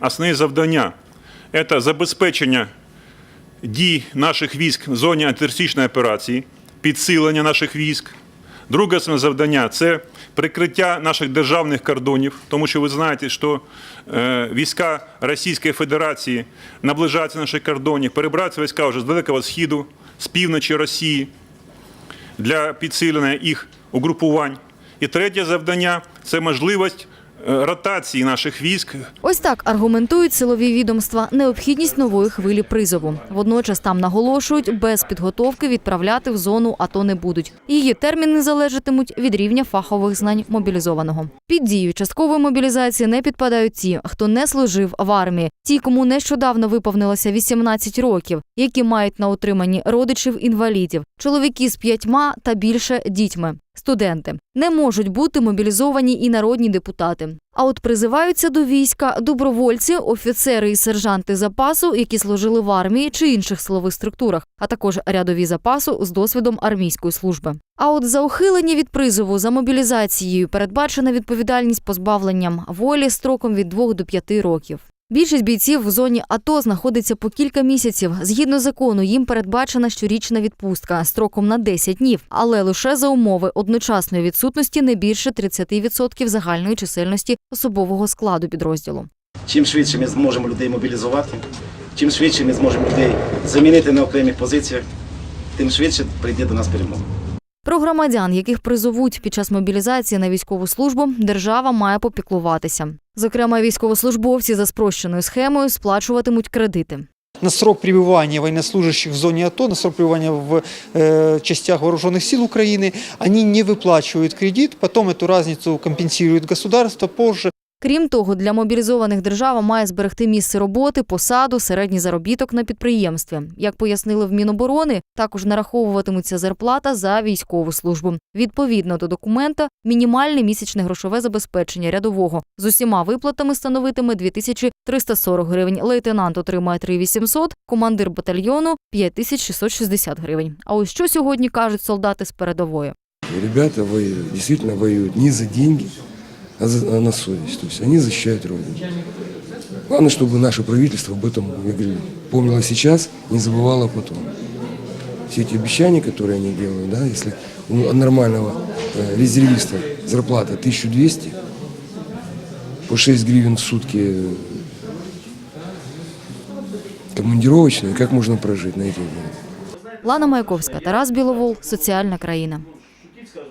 основні завдання це забезпечення дій наших військ в зоні антитерористичної операції, підсилення наших військ. Друге основне завдання це прикриття наших державних кордонів, тому що ви знаєте, що е, війська Російської Федерації наближаються до наших кордонів, перебираються війська вже з Далекого Східу, з півночі Росії для підсилення їх угрупувань. І третє завдання це можливість ротації наших військ Ось так аргументують силові відомства необхідність нової хвилі призову. Водночас там наголошують, без підготовки відправляти в зону АТО не будуть. Її терміни залежатимуть від рівня фахових знань мобілізованого. Під дію часткової мобілізації не підпадають ті, хто не служив в армії, ті, кому нещодавно виповнилося 18 років, які мають на утриманні родичів інвалідів, чоловіки з п'ятьма та більше дітьми. Студенти не можуть бути мобілізовані і народні депутати. А от призиваються до війська добровольці, офіцери і сержанти запасу, які служили в армії чи інших силових структурах, а також рядові запасу з досвідом армійської служби. А от за ухилення від призову за мобілізацією передбачена відповідальність позбавленням волі строком від 2 до 5 років. Більшість бійців в зоні АТО знаходиться по кілька місяців. Згідно закону, їм передбачена щорічна відпустка строком на 10 днів, але лише за умови одночасної відсутності не більше 30% загальної чисельності особового складу підрозділу. Чим швидше ми зможемо людей мобілізувати, чим швидше ми зможемо людей замінити на окремих позиціях, тим швидше прийде до нас перемога. Про громадян, яких призовуть під час мобілізації на військову службу, держава має попіклуватися. Зокрема, військовослужбовці за спрощеною схемою сплачуватимуть кредити. на срок пребывания военнослужащих в зоне АТО, на срок пребывания в э, частях вооруженных сил Украины, они не выплачивают кредит, потом эту разницу компенсирует государство позже. Крім того, для мобілізованих держава має зберегти місце роботи, посаду, середній заробіток на підприємстві. Як пояснили в Міноборони, також нараховуватиметься зарплата за військову службу. Відповідно до документа, мінімальне місячне грошове забезпечення рядового з усіма виплатами становитиме 2340 гривень. Лейтенант отримає 3800, командир батальйону 5660 гривень. А ось що сьогодні кажуть солдати з передової. Ребята воюют, действительно воюют не за деньги, а, за, а на совесть. То есть они защищают Родину. Главное, чтобы наше правительство об этом я говорю, помнило сейчас, не забывало потом. Все эти обещания, которые они делают, да, если у нормального э, резервиста зарплата 1200, по 6 гривен в сутки э, командировочные, как можно прожить на эти деньги? Лана Маяковська, Тарас Біловол, Соціальна країна.